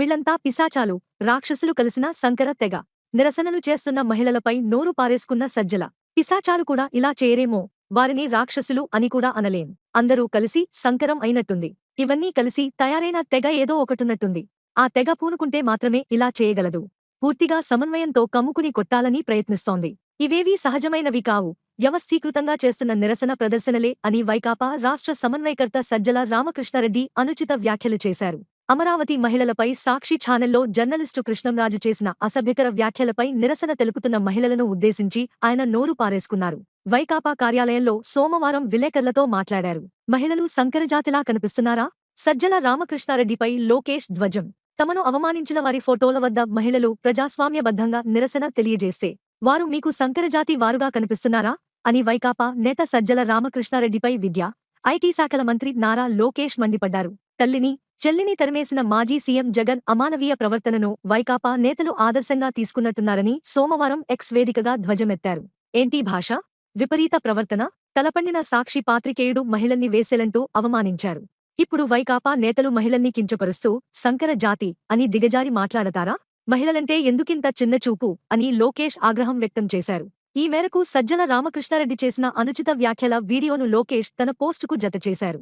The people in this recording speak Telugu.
వీళ్ళంతా పిశాచాలు రాక్షసులు కలిసిన సంకర తెగ. నిరసనలు చేస్తున్న మహిళలపై నోరు పారేసుకున్న సజ్జల. పిశాచాలు కూడా ఇలా చేయరేమో వారిని రాక్షసులు అని కూడా అనలేం. అందరూ కలిసి సంకరం అయినట్టుంది. ఇవన్నీ కలిసి తయారైన తెగ ఏదో ఒకటున్నట్టుంది. ఆ తెగ పూనుకుంటే మాత్రమే ఇలా చేయగలదు. పూర్తిగా సమన్వయంతో కమ్ముకుని కొట్టాలని ప్రయత్నిస్తోంది. ఇవేవీ సహజమైనవి కావు. వ్యవస్థీకృతంగా చేస్తున్న నిరసన ప్రదర్శనలే అని వైకాపా రాష్ట్ర సమన్వయకర్త సజ్జల రామకృష్ణారెడ్డి అనుచిత వ్యాఖ్యలు చేశారు. అమరావతి మహిళలపై సాక్షి ఛానల్లో జర్నలిస్టు కృష్ణంరాజు చేసిన అసభ్యకర వ్యాఖ్యలపై నిరసన తెలుపుతున్న మహిళలను ఉద్దేశించి ఆయన నోరు పారేసుకున్నారు. వైకాపా కార్యాలయంలో సోమవారం విలేకరులతో మాట్లాడారు. మహిళలు సంకరజాతిలా కనిపిస్తున్నారా? సజ్జల రామకృష్ణారెడ్డిపై లోకేష్ ధ్వజం. తమను అవమానించిన వారి ఫోటోల వద్ద మహిళలు ప్రజాస్వామ్యబద్ధంగా నిరసన తెలియజేస్తే వారు మీకు సంకరజాతి వారుగా కనిపిస్తున్నారా? అని వైకాపా నేత సజ్జల రామకృష్ణారెడ్డిపై విద్య ఐటీ శాఖల మంత్రి నారా లోకేష్ మండిపడ్డారు. తల్లిని చెల్లిని తరిమేసిన మాజీ సీఎం జగన్ అమానవీయ ప్రవర్తనను వైకాపా నేతలు ఆదర్శంగా తీసుకున్నట్టున్నారని సోమవారం ఎక్స్ వేదికగా ధ్వజమెత్తారు. ఏంటి భాష? విపరీత ప్రవర్తన తలపండిన సాక్షి పాత్రికేయుడు మహిళల్ని వేసేలంటూ అవమానించారు. ఇప్పుడు వైకాపా నేతలు మహిళల్ని కించపరుస్తూ సంకర జాతి అని దిగజారి మాట్లాడతారా? మహిళలంటే ఎందుకింత చిన్నచూపు అని లోకేష్ ఆగ్రహం వ్యక్తం చేశారు. ఈ మేరకు సజ్జల రామకృష్ణారెడ్డి చేసిన అనుచిత వ్యాఖ్యల వీడియోను లోకేష్ తన పోస్టుకు జతచేశారు.